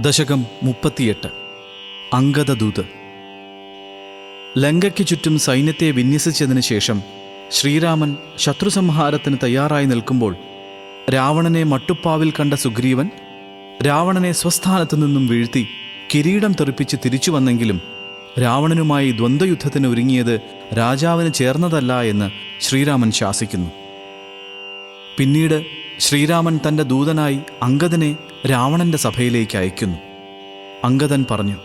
ദശകം മുപ്പത്തിയെട്ട്. അങ്കദദൂത് ലങ്കയ്ക്ക് ചുറ്റും സൈന്യത്തെ വിന്യസിച്ചതിന് ശേഷം ശ്രീരാമൻ ശത്രുസംഹാരത്തിന് തയ്യാറായി നിൽക്കുമ്പോൾ രാവണനെ മട്ടുപ്പാവിൽ കണ്ട സുഗ്രീവൻ രാവണനെ സ്വസ്ഥാനത്തു നിന്നും വീഴ്ത്തി കിരീടം തെറിപ്പിച്ച് തിരിച്ചു വന്നെങ്കിലും രാവണനുമായി ദ്വന്ദ്വയുദ്ധത്തിന് ഒരുങ്ങിയത് രാജാവിന് ചേർന്നതല്ല എന്ന് ശ്രീരാമൻ ശാസിക്കുന്നു. പിന്നീട് ശ്രീരാമൻ തന്റെ ദൂതനായി അങ്കദനെ രാവണന്റെ സഭയിലേക്ക് അയക്കുന്നു. അങ്കദൻ പറഞ്ഞു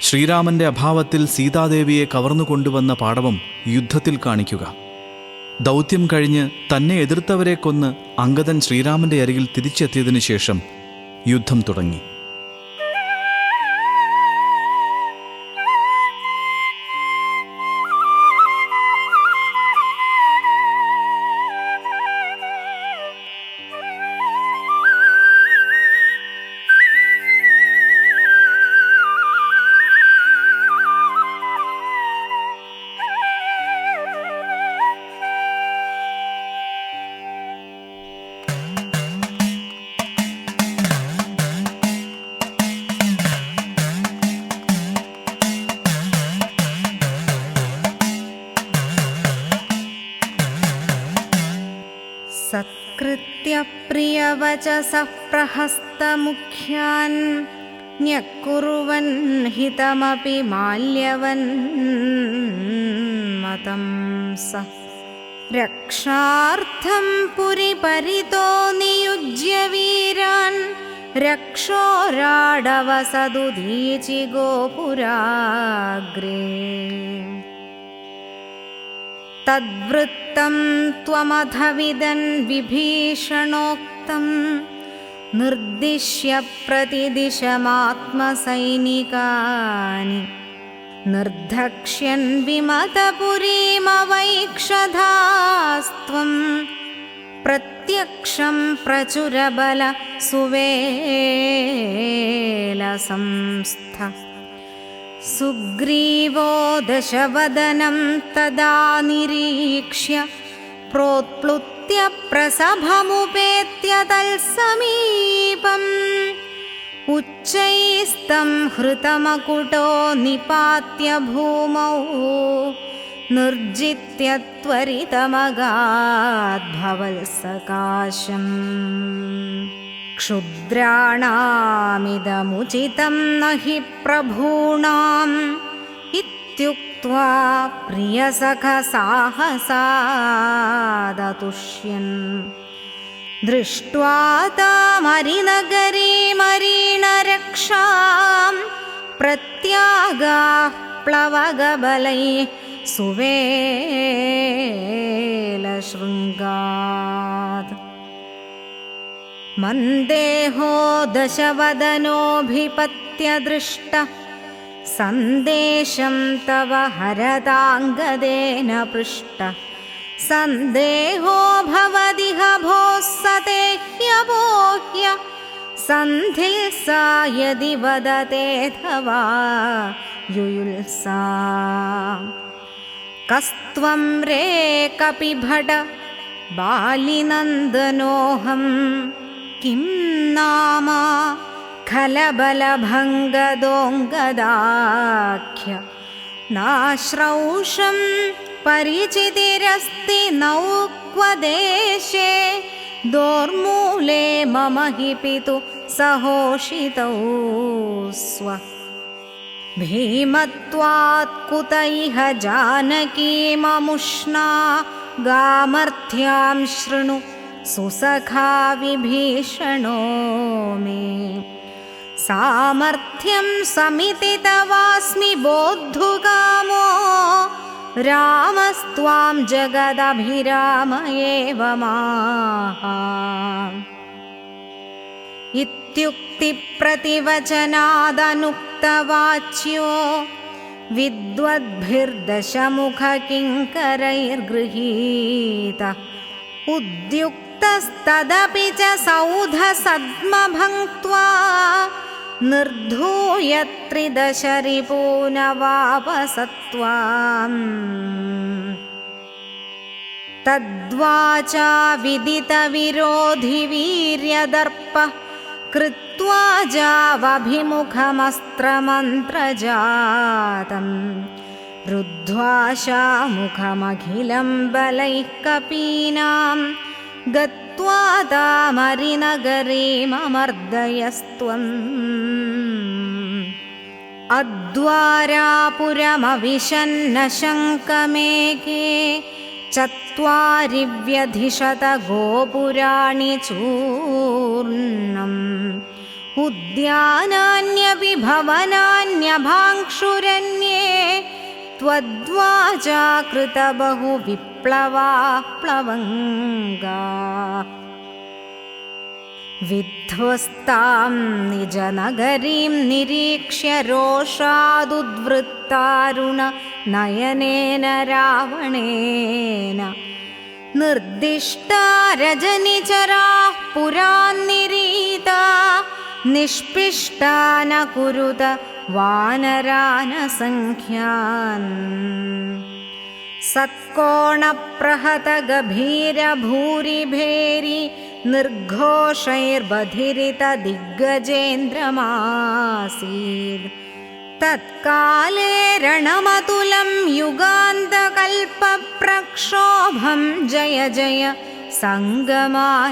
ശ്രീരാമന്റെ അഭാവത്തിൽ സീതാദേവിയെ കവർന്നു കൊണ്ടുവന്ന പാടവം യുദ്ധത്തിൽ കാണിക്കുക. ദൗത്യം കഴിഞ്ഞ് തന്നെ എതിർത്തവരെ കൊന്ന് അങ്കദൻ ശ്രീരാമന്റെ അരികിൽ തിരിച്ചെത്തിയതിനു ശേഷം യുദ്ധം തുടങ്ങി. सत्कृत्य प्रियवचसः प्रहस्तमुख्यान् न्यक्कुर्वन् हितमपि माल्यवन् मतं स रक्षार्थं पुरिपरितो नियुज्य वीरान् रक्षोराडवसदुदीचि गोपुराग्रे तद्वृत्तं त्वमधविदन् विभीषणोक्तं निर्दिश्य प्रतिदिशमात्मसैनिकानि। निर्धक्ष्यन् विमतपुरीमवैक्षधास्त्वं प्रत्यक्षं प्रचुरबल सुवेलसंस्थ सुग्रीवो दशवदनं तदा निरीक्ष्य प्रोत्प्लुत्य प्रसभमुपेत्य तत्समीपम्। उच्चैस्तं हृतमकुटो निपात्य भूमौ निर्जित्य त्वरितमगाद्भवल्सकाशम् क्षुद्राणामिदमुचितं न हि प्रभूणाम् इत्युक्त्वा प्रियसखसाहसादतुष्यन्। दृष्ट्वा तामरिनगरीमरीणरक्षां प्रत्यागाः प्लवगबलै सुवेलशृङ्गात् मन्देहो दशवदनोऽभिपत्य सन्देशं तव हरताङ्गदेन पृष्ट। सन्देहो भवदिह भोः सते ह्यबोह्य सन्धिः सा यदि वदतेऽथवा युयुल्सा। कस्त्वं रे कपिभट बालिनन्दनोऽहं किं नाम? खलबलभङ्गदोङ्गदाख्य। नाश्रौषं परिचितिरस्ति नौक्वदेशे। दोर्मूले मम हि पितु सहोषितौ स्व। भीमत्वात् कुत इह जानकीममुष्णा गामर्थ्यां शृणु सुसखा विभीषणो मे सामर्थ्यं समितितवास्मि बोद्धुकामो। रामस्त्वां जगदभिराम एव माः। इत्युक्तिप्रतिवचनादनुक्तवाच्यो। विद्वद्भिर्दशमुखकिङ्करैर्गृहीत उद्युक्तस्तदपि च सौधसद्मभङ्क्त्वा निर्धूय त्रिदशरिपूनवापसत्त्वाम् तद्वाचा विदितविरोधिवीर्यदर्पः कृत्वा जावभिमुखमस्त्रमन्त्रजातम्। शामुखमखिलं बलैः कपीनां गत्वा तामरिनगरीममर्दयस्त्वम् अद्वारापुरमविशन्न शङ्कमेके चत्वारि व्यधिशत गोपुराणि चूर्णम् उद्यानान्यपि भवनान्यभाङ्क्षुरन्ये त्वद्वाचाकृतबहुविप्लवाः प्लवङ्गा। विध्वस्तां निजनगरीं निरीक्ष्य रोषादुद्वृत्तारुण नयनेन रावणेन। निर्दिष्टा रजनिचराः पुरान्निरीता निष्पिष्टा न कुरुत वानरानसङ्ख्यान्। सत्कोणप्रहतगभीरभूरिभेरि निर्घोषैर्बधिरितदिग्गजेन्द्रमासीत्। तत्काले रणमतुलं युगान्तकल्पप्रक्षोभं जय जय सङ्गमालयेशा